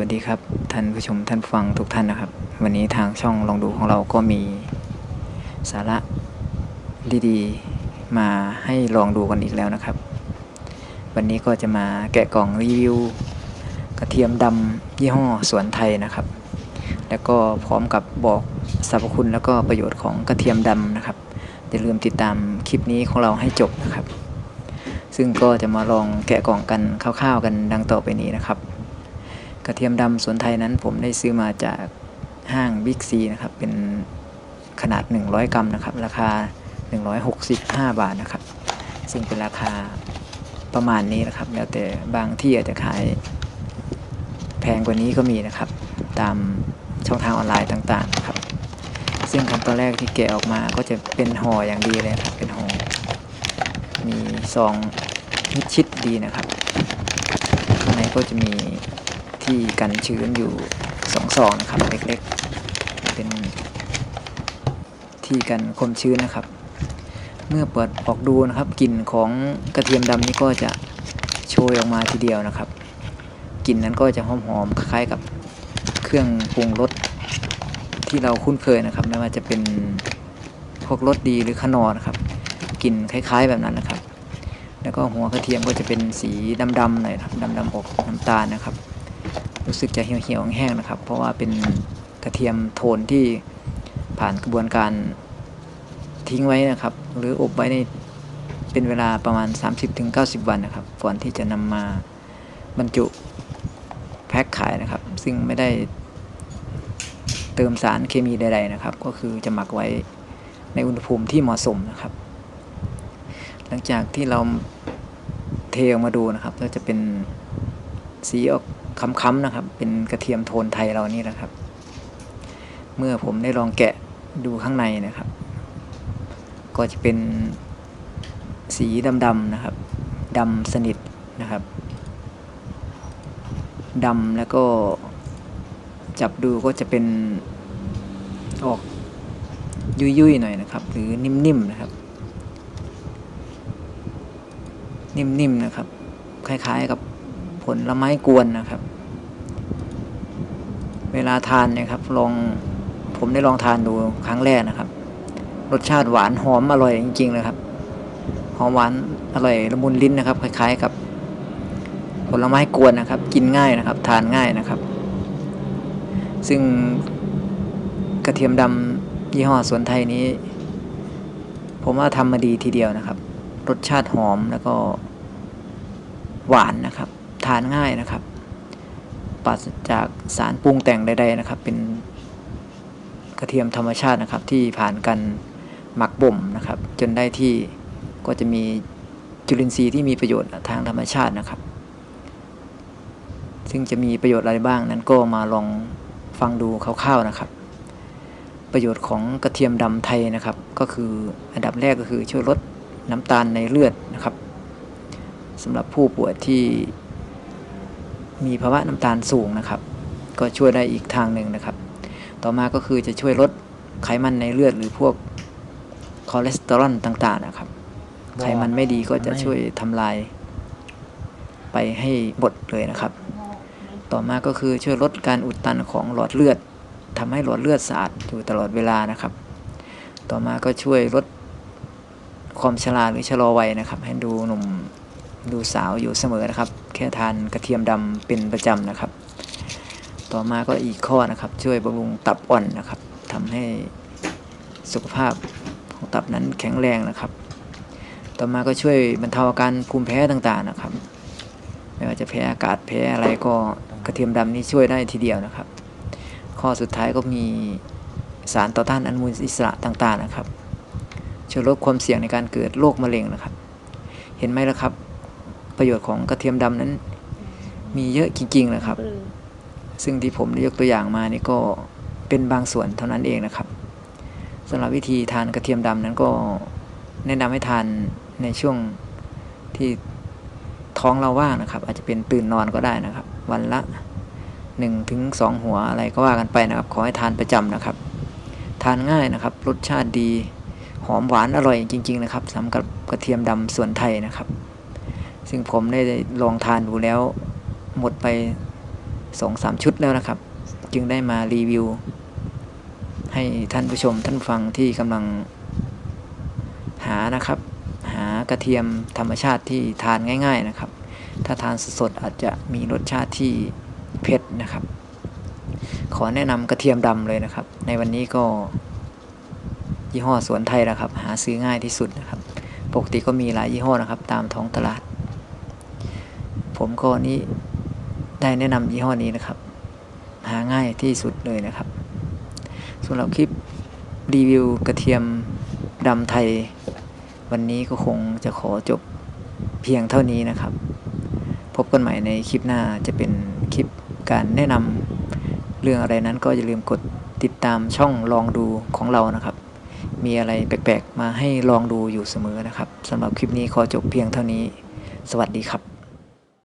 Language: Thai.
วัสดีครับ ท่านผู้ชมท่านผู้ฟังทุกท่านนะครับ วันนี้ทางช่องลองดูของเราก็มีสาระดีๆ มาให้ลองดูกันอีกแล้วนะครับ วันนี้ก็จะมาแกะกล่องรีวิว กระเทียมดำยี่ห้อสวนไทยนะครับ แล้วก็พร้อมกับบอกสรรพคุณแล้วก็ประโยชน์ของกระเทียมดำนะครับอย่าลืมติดตามคลิปนี้ของเราให้จบนะครับ ซึ่งก็จะมาลองแกะกล่องกันคร่าวๆกันดังต่อไปนี้นะครับ กระเทียมดำสวนไทยนั้นผมได้ซื้อมาจากห้างบิ๊กซีนะครับ เป็นขนาด 100 กรัมนะครับ ราคา 165 บาทนะครับ ซึ่งเป็นราคาประมาณนี้นะครับ แล้วแต่บางที่อาจจะขายแพงกว่านี้ก็มีนะครับ ตามช่องทางออนไลน์ต่างๆนะครับ ซึ่งขั้นตอนแรกที่แกะออกมาก็จะเป็นห่ออย่างดีเลยครับ เป็นห่อ มีซองมิดชิดดีนะครับข้างในก็จะมี ที่กันชื้นอยู่สองซองนะครับเล็กๆ เป็นที่กันความชื้นนะครับ เมื่อเปิดออกดูนะครับกลิ่นของกระเทียมดำนี่ก็จะโชยออกมาทีเดียวนะครับกลิ่นนั้นก็จะหอมๆคล้ายๆกับเครื่องปรุงรสที่เราคุ้นเคยนะครับไม่ว่าจะเป็นพวกรสดีหรือขนอนะครับกลิ่นคล้าย ๆแบบนั้นนะครับ แล้วก็หัวกระเทียมก็จะเป็นสีดำๆหน่อยครับดำๆออกน้ำตาลนะครับ รู้สึกจะเหี่ยวๆแห้งๆนะครับ เพราะว่าเป็นกระเทียมโทนที่ผ่านกระบวนการทิ้งไว้นะครับ หรืออบไว้ในเป็นเวลาประมาณ 30-90 วันนะครับ ก่อนที่จะนำมาบรรจุแพ็คขายนะครับ ซึ่งไม่ได้เติมสารเคมีใดๆนะครับ ก็คือจะหมักไว้ในอุณหภูมิที่เหมาะสมนะครับ หลังจากที่เราเทออกมาดูนะครับก็จะเป็นสีออก ค้ำๆนะครับ เป็นกระเทียมโทนไทยเรานี่นะครับ เมื่อผมได้ลองแกะดูข้างในนะครับ ก็จะเป็นสีดำๆนะครับดำสนิทนะครับดำแล้วก็จับดูก็จะเป็นออกยุ่ยๆหน่อยนะครับ หรือนิ่มๆนะครับ นิ่มๆนะครับ คล้ายๆกับ ลไม้กวนนะครับ เวลาทานเนี่ยครับลองผมได้ลองทานดูครั้งแรกนะครับ รสชาติหวานหอมอร่อยจริงๆเลยครับหอมหวานอร่อยละมุนลิ้นนะครับ คล้าย ๆ กับ ผลไม้กวนนะครับ กินง่ายนะครับ ทานง่ายนะครับ ซึ่งกระเทียมดำยี่ห้อสวนไทยนี้ ผมว่าทำมาดีทีเดียวนะครับ รสชาติหอมแล้วก็หวานนะครับ ทานง่ายนะครับปราศจากสารปรุงแต่งใดๆนะครับ เป็นกระเทียมธรรมชาตินะครับ ที่ผ่านการหมักบ่มนะครับ จนได้ที่ก็จะมีจุลินทรีย์ที่มีประโยชน์ทางธรรมชาตินะครับ ซึ่งจะมีประโยชน์อะไรบ้างนั้นก็มาลองฟังดูคร่าวๆนะครับ ประโยชน์ของกระเทียมดำไทยนะครับ ก็คืออันดับแรกก็คือช่วยลดน้ำตาลในเลือดนะครับสำหรับผู้ป่วยที่ มีภาวะน้ำตาลสูงนะครับ ก็ช่วยได้อีกทางหนึ่งนะครับ ต่อมาก็คือจะช่วยลดไขมันในเลือดหรือพวกคอเลสเตอรอลต่าง ๆ นะครับ ไขมันไม่ดีก็จะช่วยทำลาย ไปให้หมดเลยนะครับ ต่อมาก็คือช่วยลดการอุดตันของหลอดเลือดทำให้หลอดเลือดสะอาดอยู่ตลอดเวลานะครับ ต่อมาก็ช่วยลดความชราหรือชะลอวัยนะครับ ให้ดูหนุ่ม ดูสาวอยู่เสมอนะครับ แค่ทานกระเทียมดำเป็นประจำนะครับ ต่อมาก็อีกข้อนะครับ ช่วยบำรุงตับอ่อนนะครับทำให้สุขภาพของตับนั้นแข็งแรงนะครับ ต่อมาก็ช่วยบรรเทาอาการภูมิแพ้ต่างๆนะครับ ไม่ว่าจะแพ้อากาศแพ้อะไรก็กระเทียมดำนี่ช่วยได้ทีเดียวนะครับ ข้อสุดท้ายก็มีสารต่อต้านอนุมูลอิสระต่างๆนะครับช่วยลดความเสี่ยงในการเกิดโรคมะเร็งนะครับ เห็นไหมล่ะครับ ประโยชน์ของกระเทียมดำนั้น มีเยอะจริงๆนะครับ ซึ่งที่ผมได้ยกตัวอย่างมานี่ก็เป็นบางส่วนเท่านั้นเองนะครับสำหรับวิธีทานกระเทียมดำนั้นก็แนะนำให้ทานในช่วงที่ท้องเราว่างนะครับ อาจจะเป็นตื่นนอนก็ได้นะครับ วันละ1ถึง2หัวอะไรก็ว่ากันไปนะครับ ขอให้ทานประจำนะครับ ทานง่ายนะครับ รสชาติดีหอมหวานอร่อยจริง ๆ นะครับสำหรับกระเทียมดำส่วนไทยนะครับ ซึ่งผมได้ลองทานดูแล้ว หมดไปสองสามชุดแล้วนะครับ จึงได้มารีวิว ให้ท่านผู้ชมท่านฟังที่กำลังหานะครับ หากระเทียมธรรมชาติที่ทานง่าย ๆนะครับ ถ้าทานสดๆอาจจะมีรสชาติที่เผ็ดนะครับ ขอแนะนำกระเทียมดำเลยนะครับ ในวันนี้ก็ยี่ห้อสวนไทยนะครับ หาซื้อง่ายที่สุดนะครับ ปกติก็มีหลายยี่ห้อนะครับ ตามท้องตลาด ผมก็นี้ได้แนะนำยี่ห้อนี้นะครับ หาง่ายที่สุดเลยนะครับสำหรับคลิปรีวิวกระเทียมดำไทย วันนี้ก็คงจะขอจบเพียงเท่านี้นะครับ พบกันใหม่ในคลิปหน้าจะเป็นคลิปการแนะนำเรื่องอะไรนั้นก็อย่าลืมกดติดตามช่องลองดูของเรานะครับ มีอะไรแปลกๆ มาให้ลองดูอยู่เสมอนะครับสำหรับคลิปนี้ขอจบเพียงเท่านี้ สวัสดีครับ